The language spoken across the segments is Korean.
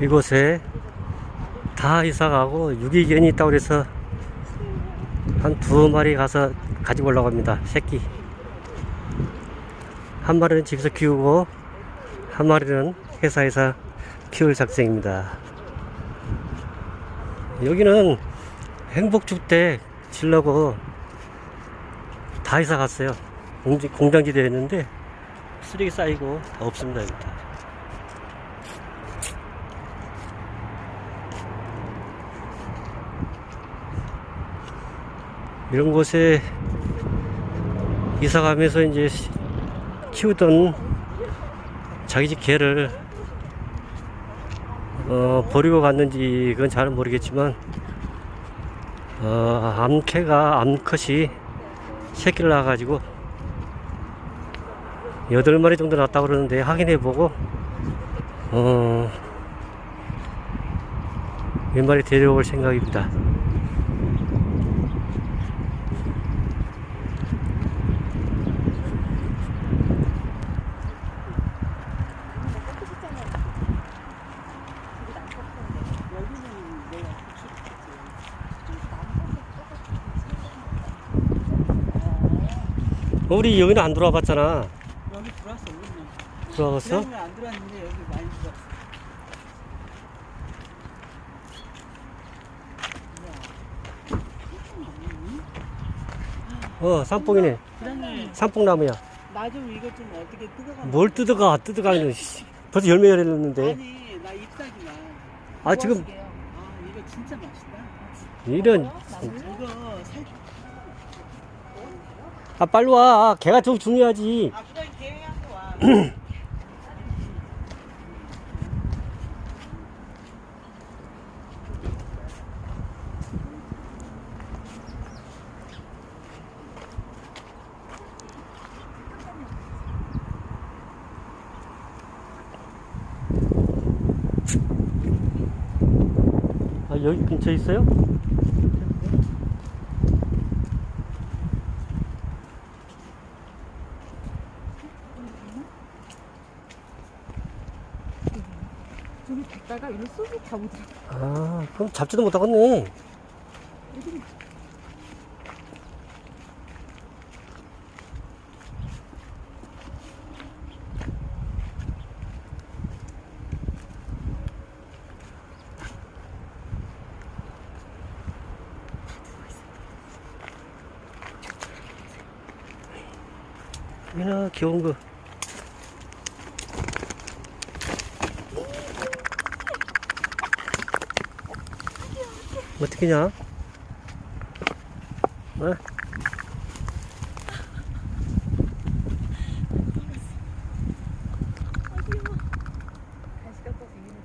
이곳에 다 이사 가고 유기견이 있다고 그래서 한 두 마리 가서 가지고 올라고 합니다. 새끼. 한 마리는 집에서 키우고 한 마리는 회사에서 키울 작정입니다. 여기는 행복축 때 질려고 다 이사 갔어요. 공장지대였는데 쓰레기 쌓이고 없습니다. 여기 다. 이런 곳에 이사 가면서 이제 시- 키우던 자기 집 개를 어, 버리고 갔는지 그건 잘 모르겠지만 어, 암캐가 암컷이 새끼를 낳아가지고 여덟 마리 정도 낳았다고 그러는데 확인해보고 어, 몇 마리 데려올 생각입니다. 어, 우리 여기는 안 들어와봤잖아. 여기 들어왔어 우리는 들어왔어? 지난번에 안 들어왔는데 여기 많이 들어왔어 어, 쌈뽕이네. 부장님 쌈뽕나무야. 나 좀 이거 좀 어떻게 뜯어가 뭘 뜯어가, 뜯어가는. 씨. 벌써 열매 열렸는데. 아니 나 잎사귀만 아, 지금 아 이거 진짜 맛있다 이런. 이거 살 아, 빨리 와. 개가 좀 중요하지. 아 부장님 계획하고 와 여기 근처에 있어요? 저기 갔다가 이리 쏙 가보자. 아, 그럼 잡지도 못하겠네. 이나 귀여운 거. 어떻게냐? 어? 갖다 주기는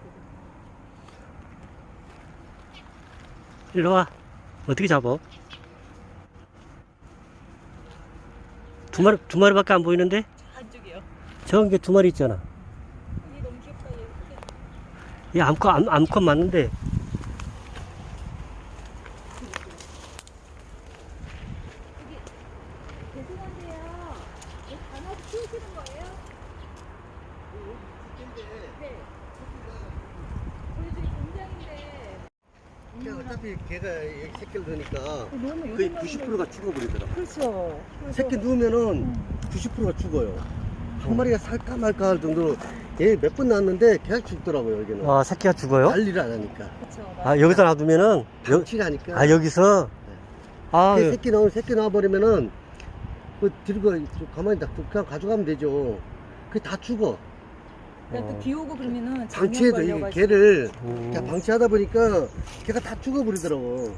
일로 와. 어떻게 잡어? 두 마리, 두 마리밖에 안 보이는데? 안쪽이요. 저런 게두 마리 있잖아. 이 너무 귀엽다 얘. 얘 암컷, 암, 암컷 맞는데. 죄송한데요. 이 강아지 키우시는 거예요? 네. 우리 집이 공장인데. 어차피 걔가 여기 새끼를 넣으니까 너무 거의 90%가 죽어버리더라. 그렇죠. 그래서 새끼 누우면은 90%가 죽어요. 한 마리가 살까 말까 할 정도로 얘 몇 번 낳았는데 계속 죽더라고요, 여기는. 아, 새끼가 죽어요? 관리를 안 하니까. 그렇죠. 아, 여기다 놔두면은, 여, 방치하니까. 아, 여기서? 아, 걔 새끼 나오면 새끼 나와버리면은 그 들고 가만히 딱 그냥 가져가면 되죠. 그게 다 죽어. 그러니까 또비 오고 그러면은 방치해도 이게 걸려가지고. 음. 그냥 방치하다 보니까 걔가 다 죽어버리더라고.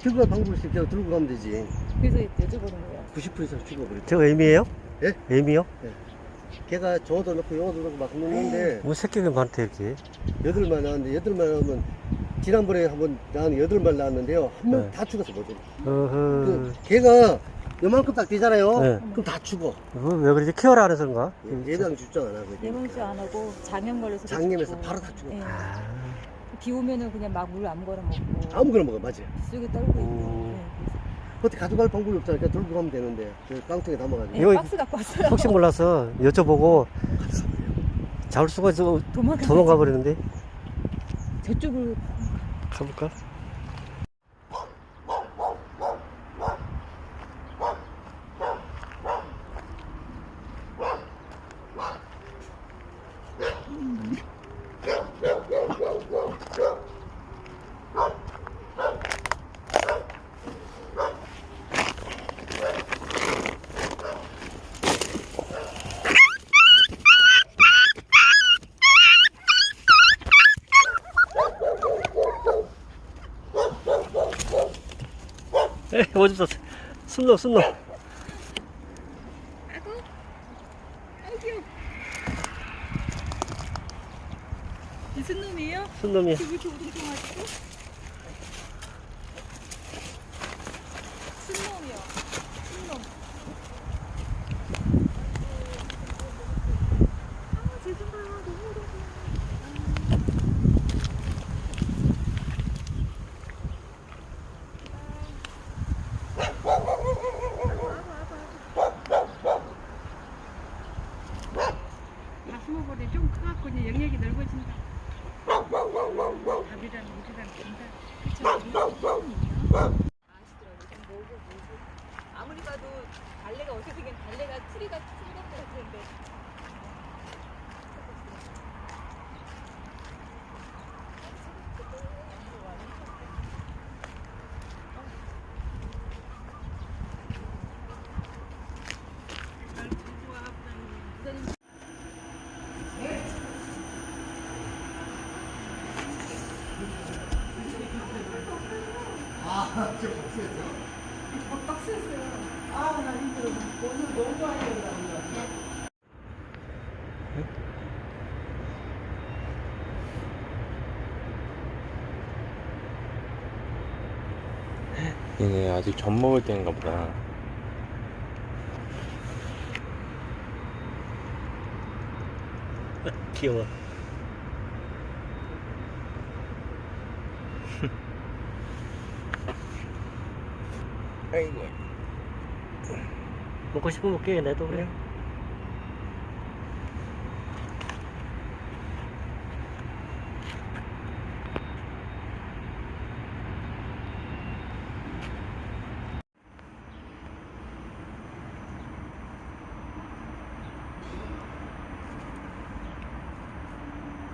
들고 갈 방법이 있으면 그냥 들고 가면 되지. 그래서 여쭤보는 거예요. 90% 이상 죽어버리더라고. 저 애미예요? 예? 애미요? 걔가 저어도 넣고 영어도 넣고 막 넣는데 뭐 새끼가 많대, 이렇게. 여덟 말 나왔는데 여덟 말 나오면 지난번에 한번 나는 여덟 말 나왔는데요 한 명 네. 다 죽었어 뭐죠 어허. 그 걔가 요만큼 딱 되잖아요 네. 그럼 다 죽어 그거 왜 그러지? 케어를 안 해서인가? 예방 주장 안 하고 예방주 안 하고 장염 걸려서 장염에서. 바로 다 죽어 예. 아, 비 오면은 그냥 막 물 아무거나 먹고 아무거나 먹어 맞아 빗속에 떨고 있고. 음. 예, 어떻게 가져갈 방법이 없잖아. 그냥 들고 가면 되는데. 저 깡통에 담아가지고. 네, 이거- 박스 갖고 왔어요. 혹시 몰라서 여쭤보고 잡을 수가 있어 도망가. 도망가 버리는데 저쪽으로 가볼까? 에 오줌 쌌어? 순놈 순놈 무슨 놈이에요? 순놈이야. 왜 이렇게 우동통하시고? Bum, bum, bum. 얘네 아직 젖 먹을 때인가 보다. 귀여워 아이고. 먹고 싶으면 먹게 내도 그래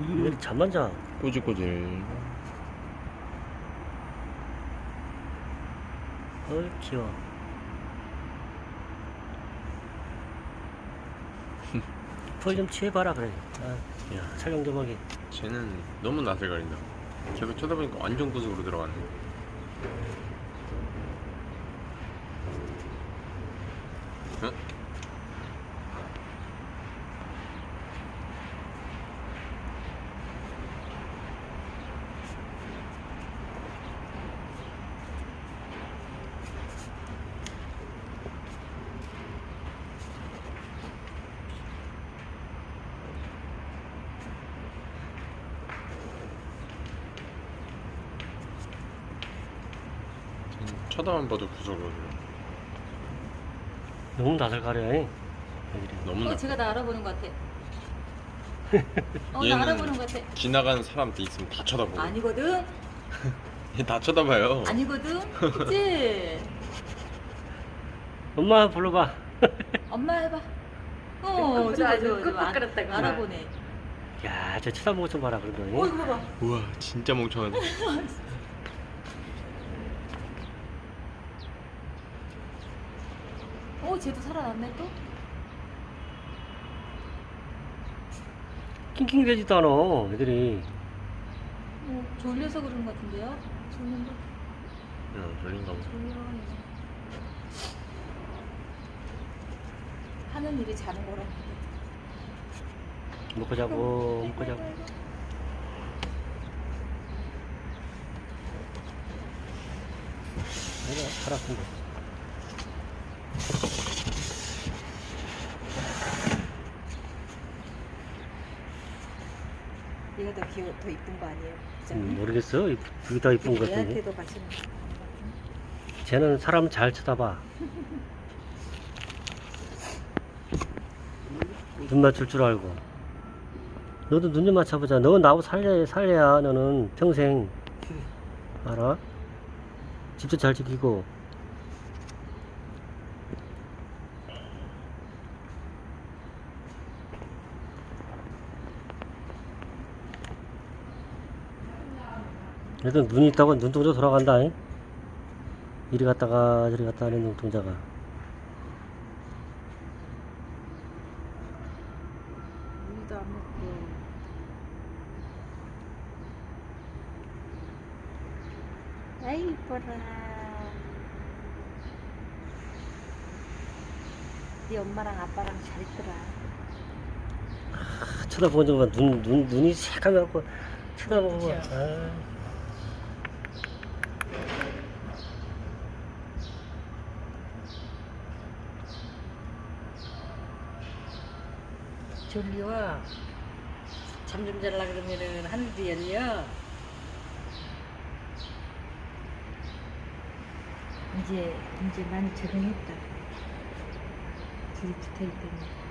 왜 이렇게 잠만 자? 꼬질꼬질. 어이 귀여워 털좀 취해봐라 그래 아, 야 촬영 좀 하게 쟤는 너무 낯을 가린다. 계속 쳐다보니까 완전 구석으로 들어갔네. 쳐다만 봐도 구석으로 들어. 너무 낯을 가려 애들이 너무 어, 나. 제가 나 알아보는 것 같아. 어, 나 얘는 알아보는 것 같아. 지나가는 사람들 있으면 다 쳐다보고. 아니거든. 얘다 쳐다봐요. 아니거든. 그치? 엄마 불러봐 엄마 해봐. 어, 좋아, 좋아, 좋아. 끄덕끄덕거렸다고. 알아보네. 야 저 쳐다보는 것좀 봐라 그런 어, 거 이거 봐봐. 우와 진짜 멍청하다. 어, 쟤도 살아났네 또? 낑낑대지도 않아 애들이 어, 졸려서 그런 것 같은데요? 졸는데? 응 졸린가 보다. 졸려. 하는 일이 자는 거라는데. 먹고 자고 먹고 자고 그래 살았습니다 얘가 더 귀여, 더 이쁜 거 아니에요? 음, 모르겠어 그게 더 이쁜 것 같은데 얘한테도 가시는 거. 쟤는 사람 잘 쳐다봐. 눈 맞출 줄 알고. 너도 눈 좀 맞춰보자. 너 나하고 살려, 살려야 너는 평생. 알아? 집도 잘 지키고. 그래도 눈이 있다고 눈동자 돌아간다. 잉? 이리 갔다가 저리 갔다 하는 눈동자가. 물도 안 먹고. 아이 이뻐라 네 엄마랑 아빠랑 잘 있더라 아, 쳐다보는 정말 눈, 눈, 눈이 새까맣고 쳐다보고. 아. 졸려 잠좀 자려 그러면은 하늘도 열려 이제 이제 많이 적응했다. 둘이 붙어있더니